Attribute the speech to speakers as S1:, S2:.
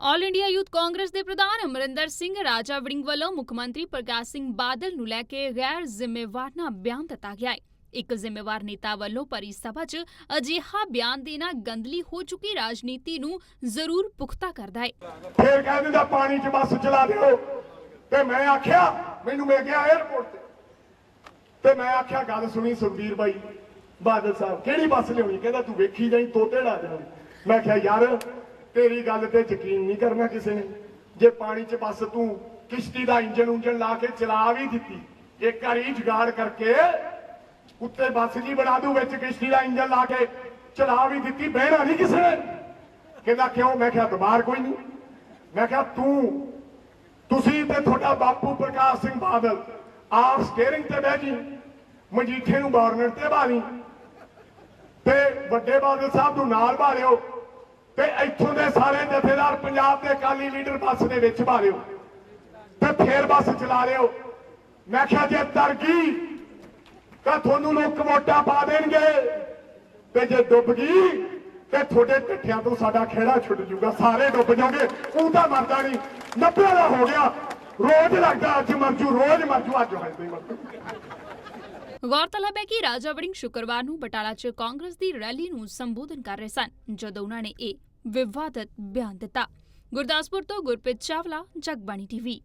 S1: All India youth Congress ਦੇ ਪ੍ਰਧਾਨ ਅਮਰਿੰਦਰ ਸਿੰਘ ਰਾਜਾ ਵੜਿੰਗ ਵੱਲੋਂ ਮੁੱਖ ਮੰਤਰੀ ਪ੍ਰਕਾਸ਼ ਸਿੰਘ ਬਾਦਲ ਨੂੰ ਲੈ ਕੇ ਗੈਰ ਜ਼ਿੰਮੇਵਾਰਨਾ ਬਿਆਨ ਦਿੱਤਾ ਗਿਆ ਹੈ। ਇੱਕ ਜ਼ਿੰਮੇਵਾਰ ਨੇਤਾ ਵੱਲੋਂ ਭਰੀ ਸਭਾ 'ਚ ਅਜਿਹਾ ਬਿਆਨ ਦੇਣਾ ਗੰਦਲੀ ਹੋ ਚੁੱਕੀ ਰਾਜਨੀਤੀ ਨੂੰ ਜ਼ਰੂਰ ਪੁਖਤਾ ਕਰਦਾ ਹੈ।
S2: ਫੇਰ ਕਹਿ ਦਿੰਦਾ, ਪਾਣੀ 'ਚ ਬੱਸ ਚਲਾ ਦਿਓ। ਤੇ ਮੈਂ ਆਖਿਆ, ਮੈਨੂੰ ਮਿਲ ਗਿਆ 에어ਪੋਰਟ ਤੇ। ਤੇ ਮੈਂ ਆਖਿਆ, ਗੱਲ ਸੁਣੀ ਸੁਖਬੀਰ ਬਾਈ, ਬਾਦਲ ਸਾਹਿਬ, ਕਿਹੜੀ ਬੱਸ ਲਿਆਉਣੀ? ਕਹਿੰਦਾ, ਤੂੰ ਵੇਖੀ ਜਾਈ, ਤੋਤੇ ਲਾ ਦੇਣੀ ਮੈਂ ਕਿਹਾ ਯਾਰ ਤੇਰੀ ਗੱਲ ਤੇ ਯਕੀਨ ਨਹੀਂ ਕਰਨਾ ਕਿਸੇ ਨੇ। ਜੇ ਪਾਣੀ 'ਚ ਬੱਸ ਤੂੰ ਕਿਸ਼ਤੀ ਦਾ ਇੰਜਨ ਉਂਜਨ ਲਾ ਕੇ ਚਲਾ ਵੀ ਦਿੱਤੀ, ਇੱਕ ਵਾਰੀ ਜੁਗਾੜ ਕਰਕੇ ਉੱਤੇ ਬੱਸ ਜੀ ਬਣਾ ਦੂ, ਵਿੱਚ ਕਿਸ਼ਤੀ ਦਾ ਇੰਜਨ ਲਾ ਕੇ ਚਲਾ ਵੀ ਦਿੱਤੀ, ਬਹਿਣਾ ਨਹੀਂ ਕਿਸੇ ਨੇ। ਕਹਿੰਦਾ ਕਿਉਂ? ਮੈਂ ਕਿਹਾ ਬਿਮਾਰ ਕੋਈ ਨਹੀਂ। ਮੈਂ ਕਿਹਾ ਤੂੰ, ਤੁਸੀਂ ਤੇ ਤੁਹਾਡਾ ਬਾਪੂ ਪ੍ਰਕਾਸ਼ ਸਿੰਘ ਬਾਦਲ ਆਪ ਸਟੀਅਰਿੰਗ ਤੇ ਬਹਿ ਜੀ, ਮਜੀਠੇ ਨੂੰ ਗਵਰਨਰ ਤੇ ਬਾਲੀ ਤੇ ਵੱਡੇ ਬਾਦਲ ਸਾਹਿਬ ਨੂੰ ਨਾਲ ਭਾਲਿਓ ਤੇ ਇੱਥੋਂ ਦੇ ਸਾਰੇ ਜਥੇਦਾਰ ਪੰਜਾਬ ਦੇ ਅਕਾਲੀ ਲੀਡਰ ਬੱਸ ਦੇ ਵਿੱਚ ਭਾਲਿਓ ਤੇ ਫੇਰ ਬੱਸ ਚਲਾ ਲਿਓ। ਮੈਂ ਕਿਹਾ ਜੇ ਤਰ ਤਾਂ ਤੁਹਾਨੂੰ ਲੋਕ ਵੋਟਾਂ ਪਾ ਦੇਣਗੇ। ਤੇ ਜੇ ਡੁੱਬ ਗਈ, ਤੇ ਤੁਹਾਡੇ ਟੱਠਿਆਂ ਤੋਂ ਸਾਡਾ ਖੇੜਾ ਛੁੱਟ ਜੂਗਾ ਸਾਰੇ ਡੁੱਬ ਜਾਓਗੇ ਉਹ ਤਾਂ ਮਰਦਾ ਨਹੀਂ। 90 ਦਾ ਹੋ ਗਿਆ। ਰੋਜ਼ ਲੱਗਦਾ, ਅੱਜ ਮਰਜੂ ਰੋਜ਼ ਮਰਜੂ ਅੱਜ ਹੋਏ ਨਹੀਂ ਮਰਜੂ
S1: ਗੌਰਤਲਬ ਹੈ ਕਿ ਰਾਜਾ ਵੜਿੰਗ ਸ਼ੁੱਕਰਵਾਰ ਨੂੰ ਬਟਾਲਾ 'ਚ ਕਾਂਗਰਸ ਦੀ ਰੈਲੀ ਨੂੰ ਸੰਬੋਧਨ ਕਰ ਰਹੇ ਸਨ, ਜਦੋਂ ਉਹਨਾਂ ਨੇ ਇਹ ਵਿਵਾਦਤ ਬਿਆਨ ਦਿੱਤਾ। ਗੁਰਦਾਸਪੁਰ ਤੋਂ ਗੁਰਪ੍ਰੀਤ ਚਾਵਲਾ ਜਗਬਾਣੀ ਟੀਵੀ।